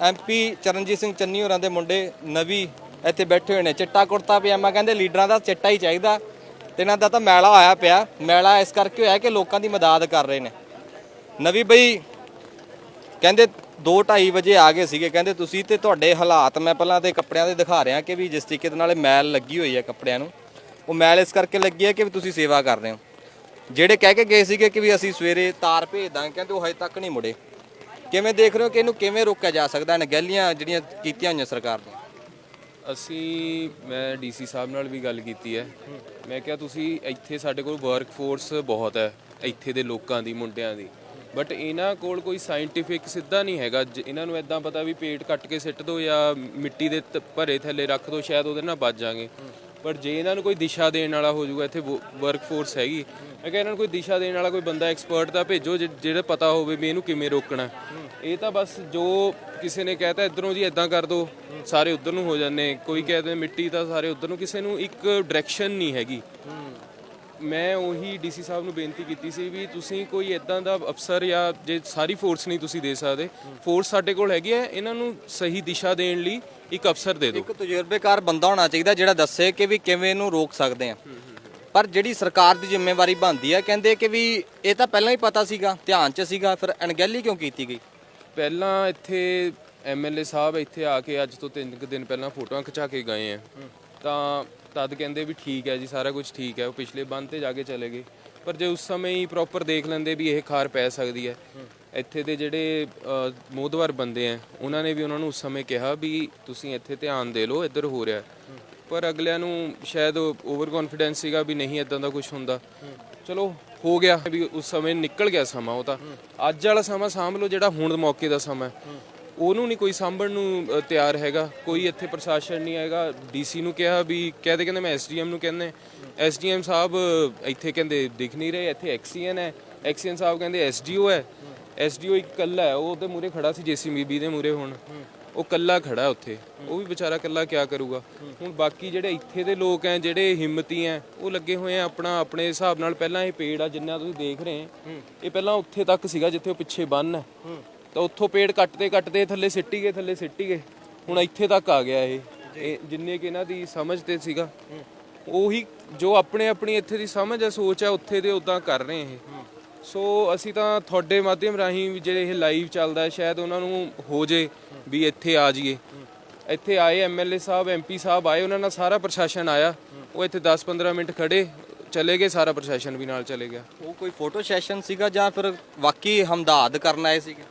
MP Charanjit Singh Channi ਹੋਰਾਂ ਦੇ ਮੁੰਡੇ ਨਵੀ ਇੱਥੇ ਬੈਠੇ ਹੋਏ ਨੇ। ਚਿੱਟਾ ਕੁੜਤਾ ਪਜਾਮਾ ਕਹਿੰਦੇ ਲੀਡਰਾਂ ਦਾ ਚਿੱਟਾ ਹੀ ਚਾਹੀਦਾ ਤੇ ਇਹਨਾਂ ਦਾ ਤਾਂ ਮੈਲਾ ਹੋਇਆ ਪਿਆ। ਮੈਲਾ ਇਸ ਕਰਕੇ ਹੋਇਆ ਕਿ ਲੋਕਾਂ ਦੀ ਮਦਦ ਕਰ ਰਹੇ ਨੇ। ਨਵੀ ਬਈ ਕਹਿੰਦੇ 2:30 ਵਜੇ ਆ ਗਏ ਸੀਗੇ। ਕਹਿੰਦੇ ਤੁਸੀਂ ਤੇ ਤੁਹਾਡੇ ਹਾਲਾਤ ਮੈਂ ਪਹਿਲਾਂ ਤੇ ਕੱਪੜਿਆਂ ਦੇ ਦਿਖਾ ਰਿਹਾ ਕਿ ਵੀ ਜਿਸ ਤਰੀਕੇ ਦੇ ਨਾਲ ਮੈਲ ਲੱਗੀ ਹੋਈ ਹੈ ਕੱਪੜਿਆਂ ਨੂੰ। ਉਹ ਮੈਲ ਇਸ ਕਰਕੇ ਲੱਗੀ ਹੈ ਕਿ ਵੀ ਤੁਸੀਂ ਸੇਵਾ ਕਰ ਰਹੇ ਹੋ। ਜਿਹੜੇ ਕਹਿ ਕੇ ਗਏ ਸੀਗੇ ਕਿ ਵੀ ਅਸੀਂ ਸਵੇਰੇ ਤਾਰ ਭੇਜ ਦਾਂਗੇ, ਕਹਿੰਦੇ ਉਹ ਹਜੇ ਤੱਕ ਨਹੀਂ ਮੁੜੇ। ਕਿਵੇਂ ਦੇਖ ਰਹੇ ਹੋ ਕਿ ਇਹਨੂੰ ਕਿਵੇਂ ਰੋਕਿਆ ਜਾ ਸਕਦਾ ਹੈ? ਨਗੈਲੀਆਂ ਜਿਹੜੀਆਂ ਕੀਤੀਆਂ ਹੋਈਆਂ ਸਰਕਾਰ ਨੇ। ਅਸੀਂ, ਮੈਂ ਡੀਸੀ ਸਾਹਿਬ ਨਾਲ ਵੀ ਗੱਲ ਕੀਤੀ ਹੈ। ਮੈਂ ਕਿਹਾ ਤੁਸੀਂ ਇੱਥੇ ਸਾਡੇ ਕੋਲ ਵਰਕ ਫੋਰਸ ਬਹੁਤ ਹੈ, ਇੱਥੇ ਦੇ ਲੋਕਾਂ ਦੀ, ਮੁੰਡਿਆਂ ਦੀ। ਬਟ ਇਹਨਾਂ ਕੋਲ ਕੋਈ ਸਾਇੰਟੀਫਿਕ ਸਿੱਧਾ ਨਹੀਂ ਹੈਗਾ। ਜ- ਇਹਨਾਂ ਨੂੰ ਇਦਾਂ ਪਤਾ ਵੀ ਪੇਟ ਕੱਟ ਕੇ ਸਿੱਟ ਦੋ ਜਾਂ ਮਿੱਟੀ ਦੇ ਤ- ਭਰੇ ਥੱਲੇ ਰੱਖ ਦੋ, ਸ਼ਾਇਦ ਉਹਦੇ ਨਾਲ ਬਚ ਜਾਗੇ। ਪਰ ਜੇ ਇਹਨਾਂ ਨੂੰ ਕੋਈ ਦਿਸ਼ਾ ਦੇਣ ਵਾਲਾ ਹੋ ਜਾਊਗਾ, ਇੱਥੇ ਵਰਕ ਫੋਰਸ ਹੈਗੀ। ਮੈਂ ਕਿਹਾ ਇਹਨਾਂ ਨੂੰ ਕੋਈ ਦਿਸ਼ਾ ਦੇਣ ਵਾਲਾ ਕੋਈ ਬੰਦਾ ਐਕਸਪਰਟ ਦਾ ਭੇਜੋ ਜਿ- ਜਿਹੜਾ ਪਤਾ ਹੋਵੇ ਵੀ ਇਹਨੂੰ ਕਿਵੇਂ ਰੋਕਣਾ। ਇਹ ਤਾਂ ਬਸ ਜੋ ਕਿਸੇ ਨੇ ਕਹਿਤਾ, ਇਧਰੋਂ ਜੀ ਇਦਾਂ ਕਰ ਦੋ, ਸਾਰੇ ਉਧਰ ਨੂੰ ਹੋ ਜਾਂਦੇ। ਕੋਈ ਕਹਿੰਦੇ ਮਿੱਟੀ ਤਾਂ ਸਾਰੇ ਉਧਰ ਨੂੰ, ਕਿਸੇ ਨੂੰ ਇੱਕ ਡਾਇਰੈਕਸ਼ਨ ਨਹੀਂ ਹੈਗੀ। ਮੈਂ ਉਹੀ ਡੀਸੀ ਸਾਹਿਬ ਨੂੰ ਬੇਨਤੀ ਕੀਤੀ ਸੀ ਵੀ ਤੁਸੀਂ ਕੋਈ ਇਦਾਂ ਦਾ ਅਫਸਰ ਜਾਂ ਜੇ ਸਾਰੀ ਫੋਰਸ ਨਹੀਂ ਤੁਸੀਂ ਦੇ ਸਕਦੇ ਫੋਰਸ ਸਾਡੇ ਕੋਲ ਹੈਗੀ ਹੈ ਇਹਨਾਂ ਨੂੰ ਸਹੀ ਦਿਸ਼ਾ ਦੇਣ ਲਈ ਇੱਕ ਅਫਸਰ ਦੇ ਦਿਓ। ਇੱਕ ਤਜਰਬੇਕਾਰ ਬੰਦਾ ਹੋਣਾ ਚਾਹੀਦਾ ਜਿਹੜਾ ਦੱਸੇ ਕਿ ਵੀ ਕਿਵੇਂ ਇਹਨੂੰ ਰੋਕ ਸਕਦੇ ਆ। ਪਰ ਜਿਹੜੀ ਸਰਕਾਰ ਦੀ ਜ਼ਿੰਮੇਵਾਰੀ ਬਣਦੀ ਹੈ ਕਹਿੰਦੇ ਕਿ ਵੀ ਇਹ ਤਾਂ ਪਹਿਲਾਂ ਹੀ ਪਤਾ ਸੀਗਾ ਧਿਆਨ 'ਚ ਸੀਗਾ ਫਿਰ ਅਣਗਹਿਲੀ ਕਿਉਂ ਕੀਤੀ ਗਈ? ਪਹਿਲਾਂ ਇੱਥੇ ਐਮਐਲਏ ਸਾਹਿਬ ਇੱਥੇ ਆ ਕੇ ਅੱਜ ਤੋਂ 3 ਦਿਨ ਪਹਿਲਾਂ ਫੋਟੋਆਂ ਖਿਚਾ ਕੇ ਗਏ ਆ। ਤਾਂ ਤਦ ਕਹਿੰਦੇ ਵੀ ਠੀਕ ਹੈ ਜੀ ਸਾਰਾ ਕੁਝ ਠੀਕ ਹੈ ਉਹ ਪਿਛਲੇ ਬੰਦ ਤੇ ਜਾ ਕੇ ਚਲੇ ਗਏ। ਪਰ ਜੇ ਉਸ ਸਮੇਂ ਹੀ ਪ੍ਰੋਪਰ ਦੇਖ ਲੈਂਦੇ ਵੀ ਇਹ ਖਾਰ ਪੈ ਸਕਦੀ ਹੈ। ਇੱਥੇ ਦੇ ਜਿਹੜੇ ਅ, ਬੰਦੇ ਆ ਉਹਨਾਂ ਨੇ ਵੀ ਉਹਨਾਂ ਨੂੰ ਉਸ ਸਮੇਂ ਕਿਹਾ ਵੀ ਤੁਸੀਂ ਇੱਥੇ ਧਿਆਨ ਦੇ ਲਓ ਇੱਧਰ ਹੋ ਰਿਹਾ ਪਰ ਅਗਲਿਆਂ ਨੂੰ ਸ਼ਾਇਦ ਓਵਰ ਕੌਨਫੀਡੈਂਸ ਸੀਗਾ ਵੀ ਨਹੀਂ ਇਦਾਂ ਦਾ ਕੁਝ ਹੁੰਦਾ। ਚਲੋ ਹੋ ਗਿਆ ਵੀ ਉਸ ਸਮੇਂ ਨਿਕਲ ਗਿਆ ਸਮਾਂ ਉਹ ਤਾਂ। ਅੱਜ ਵਾਲਾ ਸਮਾਂ ਸਾਂਭ ਲਓ ਜਿਹੜਾ ਹੁਣ ਮੌਕੇ ਦਾ ਸਮਾਂ ਉਹਨੂੰ ਨਹੀਂ ਕੋਈ ਸਾਂਭਣ ਨੂੰ ਤਿਆਰ ਹੈਗਾ। ਕੋਈ ਇੱਥੇ ਪ੍ਰਸ਼ਾਸਨ ਨਹੀਂ ਹੈਗਾ। ਡੀਸੀ ਨੂੰ ਕਿਹਾ ਵੀ ਕਹਦੇ ਕਹਿੰਦੇ ਮੈਂ ਐਸਡੀਐਮ ਨੂੰ ਕਹਿੰਦੇ। ਐਸਡੀਐਮ ਸਾਹਿਬ ਇੱਥੇ ਕਹਿੰਦੇ ਦਿਖ ਨਹੀਂ ਰਹੇ, ਇੱਥੇ ਐਕਸੀਐਨ ਹੈ। ਐਕਸੀਐਨ ਸਾਹਿਬ ਕਹਿੰਦੇ ਐਸਡੀਓ ਹੈ। ਐਸਡੀਓ ਇੱਕ ਹੈ। ਉਹ ਉਹਦੇ ਮੂਰੇ ਖੜਾ ਸੀ, ਜੀਸੀਬੀ ਦੇ ਮੂਰੇ ਹੁਣ। ਉਹ ਕੱਲਾ ਖੜਾ ਉੱਥੇ। ਉਹ ਵੀ ਵਿਚਾਰਾ ਕੱਲਾ ਕਿਆ ਕਰੂਗਾ? ਹੁਣ ਬਾਕੀ ਜਿਹੜੇ ਇੱਥੇ ਦੇ ਲੋਕ ਐ ਜਿਹੜੇ ਹਿੰਮਤੀ ਐ ਉਹ ਲੱਗੇ ਹੋਏ ਆ ਆਪਣਾ, ਆਪਣੇ ਹਿਸਾਬ ਨਾਲ। ਪਹਿਲਾਂ ਇਹ ਪੇੜ ਆ, ਜਿੰਨਾ ਤੁਸੀਂ ਦੇਖ ਰਹੇ ਇਹ ਪਹਿਲਾਂ ਉੱਥੇ ਤੱਕ ਸੀਗਾ, ਜਿੱਥੇ ਉਹ ਪਿੱਛੇ ਬੰਨ ਹੈ। ਤਾਂ ਉੱਥੋਂ ਪੇੜ ਕੱਟਦੇ ਕੱਟਦੇ ਥੱਲੇ ਸਿੱਟੀ ਗਏ ਥੱਲੇ ਸਿੱਟੀ ਗਏ। ਹੁਣ ਇੱਥੇ ਤੱਕ ਆ ਗਿਆ ਇਹ। ਇਹ ਜਿੰਨੇ ਕਿ ਇਹਨਾਂ ਦੀ ਸਮਝ ਤੇ ਸੀਗਾ। ਉਹੀ ਜੋ ਆਪਣੇ ਆਪਣੀ ਇੱਥੇ ਦੀ ਸਮਝ ਹੈ ਸੋਚ ਹੈ ਉੱਥੇ ਦੇ ਉਦਾਂ ਕਰ ਰਹੇ ਇਹ। ਸੋ ਅਸੀਂ ਤਾਂ ਤੁਹਾਡੇ ਮਾਧਿਅਮ ਰਾਹੀਂ ਵੀ ਜਿਹੜੇ ਇਹ ਲਾਈਵ ਚੱਲਦਾ ਸ਼ਾਇਦ ਉਹਨਾਂ ਨੂੰ ਹੋ ਜੇ ਵੀ ਇੱਥੇ ਆ ਜਾਈਏ। ਇੱਥੇ ਆਏ ਐਮਐਲਏ ਸਾਹਿਬ ਐਮਪੀ ਸਾਹਿਬ ਆਏ ਉਹਨਾਂ ਨਾਲ ਸਾਰਾ ਪ੍ਰਸ਼ਾਸਨ ਆਇਆ। ਉਹ ਇੱਥੇ 10-15 ਮਿੰਟ ਖੜੇ ਚਲੇ ਗਏ ਸਾਰਾ ਪ੍ਰਸ਼ਾਸਨ ਵੀ ਨਾਲ ਚਲੇ ਗਿਆ। ਉਹ ਕੋਈ ਫੋਟੋ ਸੈਸ਼ਨ ਸੀਗਾ ਜਾਂ ਫਿਰ ਵਾਕਈ ਹਮਦਾਦ ਕਰਨ ਆਏ ਸੀਗੇ?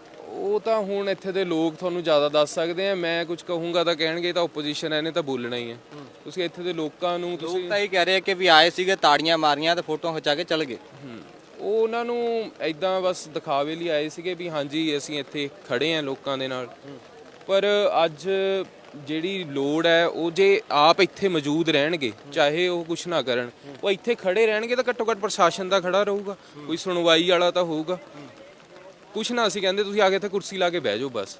ਉਹ ਤਾਂ ਹੁਣ ਇੱਥੇ ਦੇ ਲੋਕ ਤੁਹਾਨੂੰ ਜ਼ਿਆਦਾ ਦੱਸ ਸਕਦੇ ਆ ਮੈਂ ਕੁਝ ਕਹੂੰਗਾ ਤਾਂ ਕਹਿਣਗੇ ਇਹ ਤਾਂ ਆਪੋਜੀਸ਼ਨ ਹੈ ਇਹਨੇ ਤਾਂ ਬੋਲਣਾ ਹੀ ਹੈ ਤੁਸੀਂ ਇੱਥੇ ਦੇ ਲੋਕਾਂ ਨੂੰ ਤੁਸੀਂ ਲੋਕ ਤਾਂ ਇਹ ਕਹਿ ਰਹੇ ਆ ਕਿ ਵੀ ਆਏ ਸੀਗੇ ਤਾੜੀਆਂ ਮਾਰੀਆਂ ਤੇ ਫੋਟੋ ਖਿਚਾ ਕੇ ਚਲ ਗਏ। ਹਮ, ਉਹ ਉਹਨਾਂ ਨੂੰ ਐਦਾਂ ਬਸ ਦਿਖਾਵੇ ਲਈ ਆਏ ਸੀਗੇ ਵੀ ਹਾਂਜੀ ਅਸੀਂ ਇੱਥੇ ਖੜੇ ਆਂ ਲੋਕਾਂ ਦੇ ਨਾਲ। ਪਰ ਅੱਜ ਜਿਹੜੀ ਲੋੜ ਹੈ ਉਹ ਜੇ ਆਪ ਇੱਥੇ ਮੌਜੂਦ ਰਹਿਣਗੇ ਚਾਹੇ ਉਹ ਕੁਝ ਨਾ ਕਰਨ ਉਹ ਇੱਥੇ ਖੜੇ ਰਹਿਣਗੇ ਤਾਂ ਘੱਟੋ ਘੱਟ ਪ੍ਰਸ਼ਾਸਨ ਦਾ ਖੜਾ ਰਹੂਗਾ। ਕੋਈ ਸੁਣਵਾਈ ਵਾਲਾ ਤਾਂ ਹੋਊਗਾ। ਕੁਛ ਨਾ ਅਸੀਂ ਕਹਿੰਦੇ ਤੁਸੀਂ ਆ ਕੇ ਇੱਥੇ ਕੁਰਸੀ ਲਾ ਕੇ ਬਹਿ ਜਾਓ ਬਸ।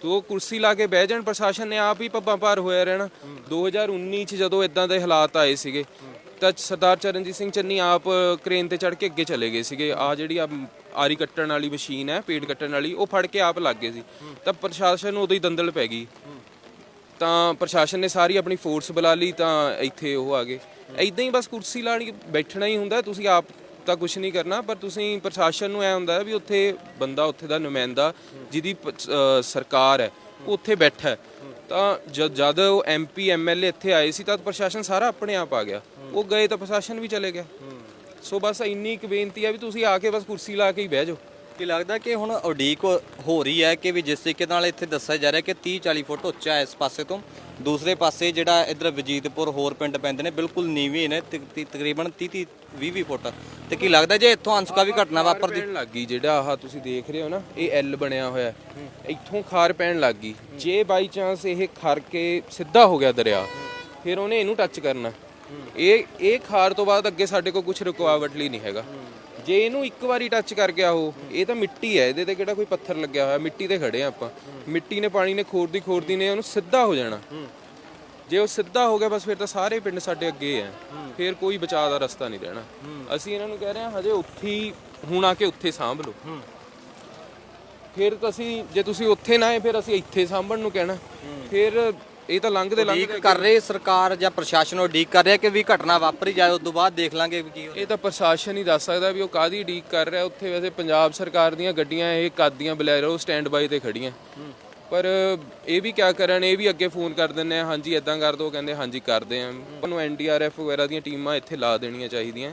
ਤੋ ਉਹ ਕੁਰਸੀ ਲਾ ਕੇ ਬਹਿ ਜਾਣ, ਪ੍ਰਸ਼ਾਸਨ ਨੇ ਆਪ ਹੀ ਪੱਬਾਂ ਭਾਰ ਹੋਇਆ ਰਹਿਣਾ। 2019 ਚ ਜਦੋਂ ਇਦਾਂ ਦੇ ਹਾਲਾਤ ਆਏ ਸੀਗੇ, ਤਾਂ ਸਰਦਾਰ ਚਰਨਜੀਤ ਸਿੰਘ ਚੰਨੀ ਆਪ ਕ੍ਰੇਨ ਤੇ ਚੜ ਕੇ ਅੱਗੇ ਚਲੇ ਗਏ ਸੀਗੇ। ਆ ਜਿਹੜੀ ਆ ਆਰੀ ਕੱਟਣ ਵਾਲੀ ਮਸ਼ੀਨ ਹੈ ਪੇੜ ਕੱਟਣ ਵਾਲੀ, ਉਹ ਫੜ ਕੇ ਆਪ ਲੱਗ ਗਏ ਸੀ। ਤਾਂ ਪ੍ਰਸ਼ਾਸਨ ਨੂੰ ਉਦੋਂ ਹੀ ਦੰਦਲ ਪੈ ਗਈ। ਤਾਂ ਪ੍ਰਸ਼ਾਸਨ ਨੇ ਸਾਰੀ ਆਪਣੀ ਫੋਰਸ ਬੁਲਾ ਲਈ, ਤਾਂ ਇੱਥੇ ਉਹ ਆ ਗਏ। ਐਦਾਂ ਹੀ ਬਸ ਕੁਰਸੀ ਲਾਣੀ, ਬੈਠਣਾ ਹੀ ਹੁੰਦਾ, ਤੁਸੀਂ ਆਪ ਤਾਂ ਕੁਝ ਨਹੀਂ ਕਰਨਾ, ਪਰ ਤੁਸੀਂ ਪ੍ਰਸ਼ਾਸਨ ਨੂੰ ਐ ਹੁੰਦਾ ਵੀ ਉੱਥੇ ਬੰਦਾ, ਉੱਥੇ ਦਾ ਨੁਮਾਇੰਦਾ ਜਿਹਦੀ ਪ- ਅਹ ਸਰਕਾਰ ਹੈ, ਉਹ ਉੱਥੇ ਬੈਠਾ ਹੈ। ਤਾਂ ਜਦ ਜਦ ਉਹ ਐਮਪੀ ਐਮਐਲਏ ਇੱਥੇ ਆਏ ਸੀ, ਤਾਂ ਪ੍ਰਸ਼ਾਸਨ ਸਾਰਾ ਆਪਣੇ ਆਪ ਆ ਗਿਆ। ਉਹ ਗਏ ਤਾਂ ਪ੍ਰਸ਼ਾਸਨ ਵੀ ਚਲੇ ਗਿਆ। ਸੋ ਬਸ ਇੰਨੀ ਇੱਕ ਬੇਨਤੀ ਆ ਵੀ ਤੁਸੀਂ ਆ ਕੇ ਬਸ ਕੁਰਸੀ ਲਾ ਕੇ ਹੀ ਬਹਿ ਜਾਓ। ਕੀ ਲੱਗਦਾ ਕਿ ਹੁਣ ਉਡੀਕ ਹੋ ਰਹੀ ਹੈ ਕਿ ਵੀ ਜਿਸ ਤਰੀਕੇ ਨਾਲ ਇੱਥੇ ਦੱਸਿਆ ਜਾ ਰਿਹਾ ਕਿ 30 40 ਫੁੱਟ ਉੱਚਾ ਹੈ ਇਸ ਪਾਸੇ ਤੋਂ ਦੂਸਰੇ ਪਾਸੇ ਜਿਹੜਾ ਇਧਰ ਵਜੀਦਪੁਰ ਹੋਰ ਪਿੰਡ ਪੈਂਦੇ ਨੇ ਬਿਲਕੁਲ ਨੀਵੇਂ ਨੇ ਤਕ- ਤਕ- ਤਕਰੀਬਨ 30 30 20 20 ਫੁੱਟ। ਤੇ ਕੀ ਲੱਗਦਾ ਜੇ ਇੱਥੋਂ ਅੰਸ਼ਕਾ ਵੀ ਘਟਨਾ ਵਾਪਰਦੀ? ਪੈਣ ਲੱਗ ਗਈ ਜਿਹੜਾ ਆਹ ਤੁਸੀਂ ਦੇਖ ਰਹੇ ਹੋ ਨਾ ਇਹ ਐਲ ਬਣਿਆ ਹੋਇਆ ਹੈ। ਇੱਥੋਂ ਖਾਰ ਪੈਣ ਲੱਗ ਗਈ। ਜੇ ਬਾਈ ਚਾਂਸ ਇਹ ਖਰ ਕੇ ਸਿੱਧਾ ਹੋ ਗਿਆ ਦਰਿਆ ਫਿਰ ਉਹਨੇ ਇਹਨੂੰ ਟੱਚ ਕਰਨਾ। ਇਹ ਇਹ ਖਾਰ ਤੋਂ ਬਾਅਦ ਅੱਗੇ ਸਾਡੇ ਕੋਲ ਕੁਝ ਰੁਕਾਵਟ ਲਈ ਨਹੀਂ ਹੈਗਾ। ਜੇ ਇਹਨੂੰ ਇੱਕ ਵਾਰੀ ਟੱਚ ਕਰ ਗਿਆ ਉਹ ਇਹ ਤਾਂ ਮਿੱਟੀ ਹੈ, ਇਹਦੇ ਤੇ ਕਿਹੜਾ ਕੋਈ ਪੱਥਰ ਲੱਗਿਆ ਹੋਇਆ, ਮਿੱਟੀ ਤੇ ਖੜੇ ਆ ਆਪਾਂ। ਮਿੱਟੀ ਨੇ ਪਾਣੀ ਨੇ ਖੋਰਦੀ ਖੋਰਦੀ ਨੇ ਉਹਨੂੰ ਸਿੱਧਾ ਹੋ ਜਾਣਾ। ਜੇ ਉਹ ਸਿੱਧਾ ਹੋ ਗਿਆ, ਬਸ ਫਿਰ ਤਾਂ ਸਾਰੇ ਪਿੰਡ ਸਾਡੇ ਅੱਗੇ ਆ। ਫਿਰ ਕੋਈ ਬਚਾਅ ਦਾ ਰਸਤਾ ਨਹੀਂ ਰਹਿਣਾ। ਅਸੀਂ ਇਹਨਾਂ ਨੂੰ ਕਹਿ ਰਹੇ ਹਾਂ, ਹਜੇ ਉੱਥੇ ਹੀ, ਹੁਣ ਆ ਕੇ ਉੱਥੇ ਸਾਂਭ ਲਓ। ਫਿਰ ਤਾਂ ਅਸੀਂ, ਜੇ ਤੁਸੀਂ ਉੱਥੇ ਨਾ ਆਏ, ਫਿਰ ਅਸੀਂ ਇੱਥੇ ਸਾਂਭਣ ਨੂੰ ਕਹਿਣਾ। ਫਿਰ ਇਹ ਤਾਂ ਲੰਘਦੇ ਉਡੀਕ ਲੰਘਦੇ ਕਰ ਰਹੇ ਸਰਕਾਰ ਜਾਂ ਪ੍ਰਸ਼ਾਸਨ ਉਡੀਕ ਕਰ ਰਿਹਾ ਕਿ ਵੀ ਘਟਨਾ ਵਾਪਰੀ ਜਾਏ ਉਸ ਤੋਂ ਬਾਅਦ ਦੇਖ ਲਾਂਗੇ ਵੀ ਕੀ ਇਹ ਤਾਂ ਪ੍ਰਸ਼ਾਸਨ ਹੀ ਦੱਸ ਸਕਦਾ ਵੀ ਉਹ ਕਾਦੀ ਡੀਕ ਕਰ ਰਿਹਾ। ਉੱਥੇ ਵੈਸੇ ਪੰਜਾਬ ਸਰਕਾਰ ਦੀਆਂ ਗੱਡੀਆਂ ਇਹ ਕਾਦੀਆਂ ਬਲੈਰੋ ਸਟੈਂਡ ਬਾਈ ਤੇ ਖੜੀਆਂ ਪਰ ਇਹ ਵੀ ਕਿਆ ਕਰਨ ਇਹ ਵੀ ਅੱਗੇ ਫੋਨ ਕਰ ਦਿੰਦੇ ਆ ਹਾਂਜੀ ਇਦਾਂ ਕਰ ਦੋ ਕਹਿੰਦੇ ਹਾਂਜੀ ਕਰਦੇ ਆ। ਉਹਨੂੰ ਐਨਡੀਆਰਐਫ ਵਗੈਰਾ ਦੀਆਂ ਟੀਮਾਂ ਇੱਥੇ ਲਾ ਦੇਣੀਆਂ ਚਾਹੀਦੀਆਂ।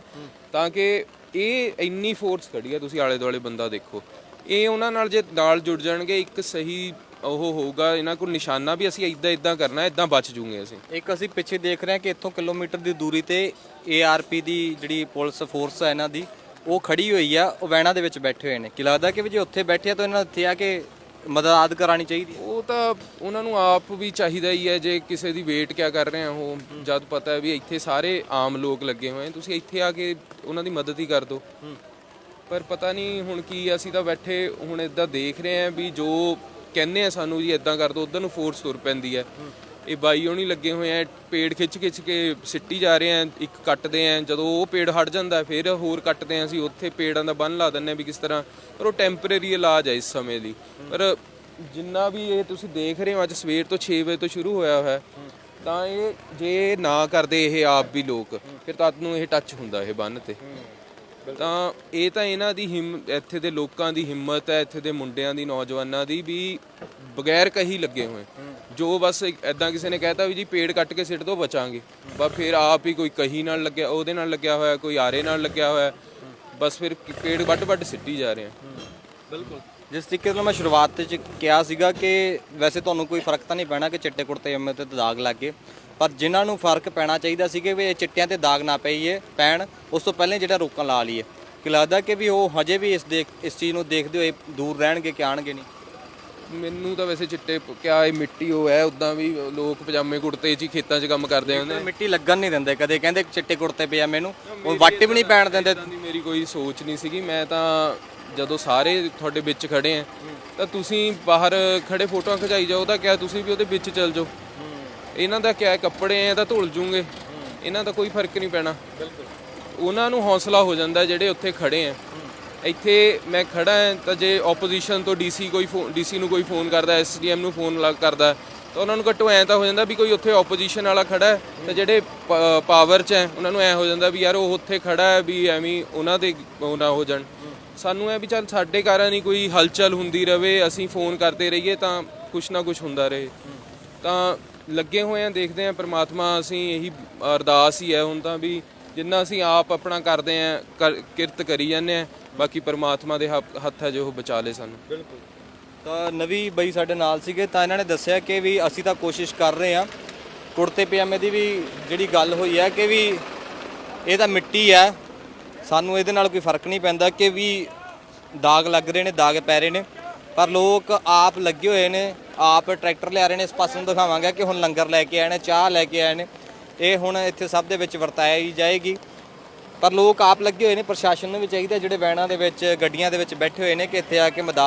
ਤਾਂ ਕਿ ਇਹ ਇੰਨੀ ਫੋਰਸ ਖੜੀ ਆ ਤੁਸੀਂ ਆਲੇ ਦੁਆਲੇ ਬੰਦਾ ਦੇਖੋ। ਇਹ ਉਹਨਾਂ ਨਾਲ ਜੇ ਨਾਲ ਜੁੜ ਜਾਣਗੇ ਇੱਕ ਸਹੀ ਉਹ ਹੋਊਗਾ ਇਹਨਾਂ ਕੋਲ ਨਿਸ਼ਾਨਾ ਵੀ ਅਸੀਂ ਇਦਾਂ ਇਦਾਂ ਕਰਨਾ ਇਦਾਂ ਬਚ ਜੂਗੇ ਅਸੀਂ। ਇੱਕ ਅਸੀਂ ਪਿੱਛੇ ਦੇਖ ਰਹੇ ਹਾਂ ਕਿ ਇੱਥੋਂ ਕਿਲੋਮੀਟਰ ਦੀ ਦੂਰੀ ਤੇ ਏਆਰਪੀ ਦੀ ਜਿਹੜੀ ਪੁਲਿਸ ਫੋਰਸ ਹੈ ਇਹਨਾਂ ਦੀ ਉਹ ਖੜੀ ਹੋਈ ਆ ਉਹ ਵੈਨਾਂ ਦੇ ਵਿੱਚ ਬੈਠੇ ਹੋਏ ਨੇ। ਕੀ ਲੱਗਦਾ ਕਿ ਵੀ ਜੇ ਉੱਥੇ ਬੈਠੇ ਆ ਤਾਂ ਇਹਨਾਂ ਇੱਥੇ ਆ ਕੇ ਮਦਦ ਕਰਾਣੀ ਚਾਹੀਦੀ ਹੈ? ਉਹ ਤਾਂ ਉਹਨਾਂ ਨੂੰ ਆਪ ਵੀ ਚਾਹੀਦਾ ਹੀ ਹੈ ਜੇ ਕਿਸੇ ਦੀ ਵੇਟ ਕਿਆ ਕਰ ਰਹੇ ਆ ਉਹ ਜਦ ਪਤਾ ਹੈ ਵੀ ਇੱਥੇ ਸਾਰੇ ਆਮ ਲੋਕ ਲੱਗੇ ਹੋਏ ਆ ਤੁਸੀਂ ਇੱਥੇ ਆ ਕੇ ਉਹਨਾਂ ਦੀ ਮਦਦ ਹੀ ਕਰ ਦਿਓ। ਪਰ ਪਤਾ ਨਹੀਂ ਹੁਣ ਕੀ ਅਸੀਂ ਤਾਂ ਬੈਠੇ ਹੁਣ ਇਦਾਂ ਦੇਖ ਰਹੇ ਆ ਵੀ ਜੋ ਕਹਿੰਦੇ ਆ ਸਾਨੂੰ ਜੀ ਇਦਾਂ ਕਰ ਦਿਓ ਉਧਰ ਨੂੰ ਫੋਰਸ ਤੁਰ ਪੈਂਦੀ ਹੈ ਇਹ ਬਾਈ ਹੋਣੀ ਲੱਗੇ ਹੋਏ ਆ ਪੇੜ ਖਿੱਚ ਖਿੱਚ ਕੇ ਸਿੱਟੀ ਜਾ ਰਹੇ ਆ ਇੱਕ ਕੱਟਦੇ ਆ ਜਦੋਂ ਉਹ ਪੇੜ ਹਟ ਜਾਂਦਾ ਫਿਰ ਹੋਰ ਕੱਟਦੇ ਆ ਅਸੀਂ ਉੱਥੇ ਪੇੜਾਂ ਦਾ ਬੰਨ ਲਾ ਦਿੰਨੇ ਆ ਵੀ ਕਿਸ ਤਰ੍ਹਾਂ ਪਰ ਉਹ ਟੈਂਪਰੇਰੀ ਇਲਾਜ ਹੈ ਇਸ ਸਮੇਂ ਲਈ ਪਰ ਜਿੰਨਾ ਵੀ ਇਹ ਤੁਸੀਂ ਦੇਖ ਰਹੇ ਹੋ ਅੱਜ ਸਵੇਰ ਤੋਂ 6 ਵਜੇ ਤੋਂ ਸ਼ੁਰੂ ਹੋਇਆ ਹੋਇਆ ਹੈ, ਤਾਂ ਇਹ ਜੇ ਨਾ ਕਰਦੇ ਇਹ ਆਪ ਵੀ ਲੋਕ ਫਿਰ ਤਦ ਨੂੰ ਇਹ ਟੱਚ ਹੁੰਦਾ ਇਹ ਬੰਨ ਤੇ। ਤਾਂ ਇਹ ਤਾਂ ਇਹਨਾਂ ਦੀ ਹਿੰਮ, ਇੱਥੇ ਦੇ ਲੋਕਾਂ ਦੀ ਹਿੰਮਤ ਹੈ, ਇੱਥੇ ਦੇ ਮੁੰਡਿਆਂ ਦੀ, ਨੌਜਵਾਨਾਂ ਦੀ ਵੀ ਬਗੈਰ ਕਹੀ ਲੱਗੇ ਹੋਏ। ਜੋ ਬਸ ਐਦਾਂ ਕਿਸੇ ਨੇ ਕਹਿਤਾ ਵੀ ਜੀ ਪੇੜ ਕੱਟ ਕੇ ਸਿੱਟ ਦੋ, ਬਚਾਂਗੇ। ਬਸ ਫਿਰ ਆਪ ਹੀ ਕੋਈ ਕਹੀ ਨਾਲ ਲੱਗਿਆ, ਉਹਦੇ ਨਾਲ ਲੱਗਿਆ ਹੋਇਆ, ਕੋਈ ਆਰੇ ਨਾਲ ਲੱਗਿਆ ਹੋਇਆ, ਬਸ ਫਿਰ ਪੇੜ ਵੱਡ ਵੱਡ ਸਿੱਟੀ ਜਾ ਰਹੇ ਆ। ਬਿਲਕੁਲ। ਜਿਸ ਤਰੀਕੇ ਨਾਲ ਮੈਂ ਸ਼ੁਰੂਆਤ ਵਿੱਚ ਕਿਹਾ ਸੀਗਾ ਕਿ ਵੈਸੇ ਤੁਹਾਨੂੰ ਕੋਈ ਫ਼ਰਕ ਤਾਂ ਨਹੀਂ ਪੈਣਾ ਕਿ ਚਿੱਟੇ ਕੁੜਤੇ ਜੰਮੇ ਤੇ ਦਾਗ ਲੱਗ ਗਏ। ਪਰ ਜਿਨ੍ਹਾਂ ਨੂੰ ਫ਼ਰਕ ਪੈਣਾ ਚਾਹੀਦਾ ਸੀ ਕਿ ਵੀ ਇਹ ਚਿੱਟਿਆਂ ਤੇ ਦਾਗ ਨਾ ਪਈਏ ਪੈਣ ਉਸ ਤੋਂ ਪਹਿਲਾਂ ਜਿਹੜਾ ਰੋਕਣ ਲਾ ਲਈਏ। ਕਿ ਲੱਗਦਾ ਕਿ ਵੀ ਉਹ ਹਜੇ ਵੀ ਇਸ ਦੇਖ ਇਸ ਚੀਜ਼ ਨੂੰ ਦੇਖਦੇ ਹੋਏ ਦੂਰ ਰਹਿਣਗੇ ਕਿ ਆਣਗੇ ਨਹੀਂ? ਮੈਨੂੰ ਤਾਂ ਵੈਸੇ ਚਿੱਟੇ ਪ- ਕਿਆ ਇਹ ਮਿੱਟੀ ਉਹ ਹੈ ਉਦਾਂ ਵੀ ਲੋਕ ਪਜਾਮੇ ਕੁੜਤੇ ਹੀ ਖੇਤਾਂ 'ਚ ਕੰਮ ਕਰਦੇ ਹੁੰਦੇ ਮਿੱਟੀ ਲੱਗਣ ਨਹੀਂ ਦਿੰਦੇ ਕਦੇ ਕਹਿੰਦੇ ਚਿੱਟੇ ਕੁੜਤੇ ਪਜਾਮੇ ਨੂੰ ਉਹ ਵੱਟ ਵੀ ਨਹੀਂ ਪੈਣ ਦਿੰਦੇ। ਇਦਾਂ ਦੀ ਮੇਰੀ ਕੋਈ ਸੋਚ ਨਹੀਂ ਸੀਗੀ ਮੈਂ ਤਾਂ ਜਦੋਂ ਸਾਰੇ ਤੁਹਾਡੇ ਵਿੱਚ ਖੜੇ ਆ ਤਾਂ ਤੁਸੀਂ ਬਾਹਰ ਖੜੇ ਫੋਟੋਆਂ ਖਿਚਾਈ ਜਾਓ ਤਾਂ ਕਿਆ ਤੁਸੀਂ ਵੀ ਉਹਦੇ ਵਿੱਚ ਚੱਲ ਜਾਓ। ਇਹਨਾਂ ਦਾ ਕਿਆ ਹੈ, ਕੱਪੜੇ ਆ ਤਾਂ ਧੁਲ ਜੂਗੇ। ਇਹਨਾਂ ਦਾ ਕੋਈ ਫ਼ਰਕ ਨਹੀਂ ਪੈਣਾ। ਉਹਨਾਂ ਨੂੰ ਹੌਸਲਾ ਹੋ ਜਾਂਦਾ ਜਿਹੜੇ ਉੱਥੇ ਖੜੇ ਆ ਇੱਥੇ ਮੈਂ ਖੜਾ ਹਾਂ ਤਾਂ ਜੇ ਆਪੋਜੀਸ਼ਨ ਤੋਂ ਡੀਸੀ ਕੋਈ ਡੀਸੀ ਨੂੰ ਕੋਈ ਫੋਨ ਕਰਦਾ ਐਸਡੀਐਮ ਨੂੰ ਫੋਨ ਲੱਗ ਕਰਦਾ ਤਾਂ ਉਹਨਾਂ ਨੂੰ ਘੱਟੋ ਐਂ ਤਾਂ ਹੋ ਜਾਂਦਾ ਵੀ ਕੋਈ ਉੱਥੇ ਆਪੋਜੀਸ਼ਨ ਵਾਲਾ ਖੜਾ ਹੈ। ਤੇ ਜਿਹੜੇ ਪਾਵਰ 'ਚ ਹੈ ਉਹਨਾਂ ਨੂੰ ਐ ਹੋ ਜਾਂਦਾ ਵੀ ਯਾਰ ਉਹ ਉੱਥੇ ਖੜਾ ਹੈ ਵੀ ਐਵੇਂ ਉਹਨਾਂ ਦੇ ਉਹ ਨਾ ਹੋ ਜਾਣ। ਸਾਨੂੰ ਐ ਵੀ ਚੱਲ ਸਾਡੇ ਕਾਰਨ ਹੀ ਕੋਈ ਹਲਚਲ ਹੁੰਦੀ ਰਵੇ ਅਸੀਂ ਫੋਨ ਕਰਦੇ ਰਹੀਏ ਤਾਂ ਕੁਛ ਨਾ ਕੁਛ ਹੁੰਦਾ ਰਹੇ। ਤਾਂ ਲੱਗੇ ਹੋਏ ਆ, ਦੇਖਦੇ ਆ, ਪ੍ਰਮਾਤਮਾ ਅਸੀਂ ਇਹੀ ਅਰਦਾਸ ਹੀ ਹੈ ਹੁਣ ਤਾਂ ਵੀ ਜਿੰਨਾ ਅਸੀਂ ਆਪ ਆਪਣਾ ਕਰਦੇ ਆ, ਕਰ- ਕਿਰਤ ਕਰੀ ਜਾਂਦੇ ਆ, ਬਾਕੀ ਪ੍ਰਮਾਤਮਾ ਦੇ ਹੱਥ ਹੈ ਜੋ ਉਹ ਬਚਾ ਲੇ ਸਾਨੂੰ। ਬਿਲਕੁਲ। ਤਾਂ ਨਵੀ ਬਈ ਸਾਡੇ ਨਾਲ ਸੀਗੇ, ਤਾਂ ਇਹਨਾਂ ਨੇ ਦੱਸਿਆ ਕਿ ਵੀ ਅਸੀਂ ਤਾਂ ਕੋਸ਼ਿਸ਼ ਕਰ ਰਹੇ ਹਾਂ ਕੁੜਤੇ ਪਜਾਮੇ ਦੀ ਵੀ ਜਿਹੜੀ ਗੱਲ ਹੋਈ ਹੈ ਕਿ ਵੀ ਇਹ ਤਾਂ ਮਿੱਟੀ ਹੈ, ਸਾਨੂੰ ਇਹਦੇ ਨਾਲ ਕੋਈ ਫ਼ਰਕ ਨਹੀਂ ਪੈਂਦਾ ਕਿ ਵੀ ਦਾਗ ਲੱਗ ਰਹੇ ਨੇ, ਦਾਗ ਪੈ ਰਹੇ ਨੇ। ਪਰ ਲੋਕ ਆਪ ਲੱਗੇ ਹੋਏ ਨੇ, ਆਪ ਟਰੈਕਟਰ ਲਿਆ ਰਹੇ ਨੇ, ਇਸ ਪਾਸੇ ਨੂੰ ਦਿਖਾਵਾਂਗਾ ਕਿ ਹੁਣ ਲੰਗਰ ਲੈ ਕੇ ਆਏ ਨੇ, ਚਾਹ ਲੈ ਕੇ ਆਏ ਨੇ। ਇਹ ਹੁਣ ਇੱਥੇ ਸਭ ਦੇ ਵਿੱਚ ਵਰਤਾਈ ਜਾਏਗੀ। ਪਰ ਲੋਕ ਆਪ ਲੱਗੇ ਹੋਏ ਨੇ, ਪ੍ਰਸ਼ਾਸਨ ਨੂੰ ਵੀ ਚਾਹੀਦਾ, ਜਿਹੜੇ ਵੈਨਾਂ ਦੇ ਵਿੱਚ, ਗੱਡੀਆਂ ਦੇ ਵਿੱਚ ਬੈਠੇ ਹੋਏ ਨੇ, ਕਿ ਇੱਥੇ ਆ ਕੇ ਮਦਦ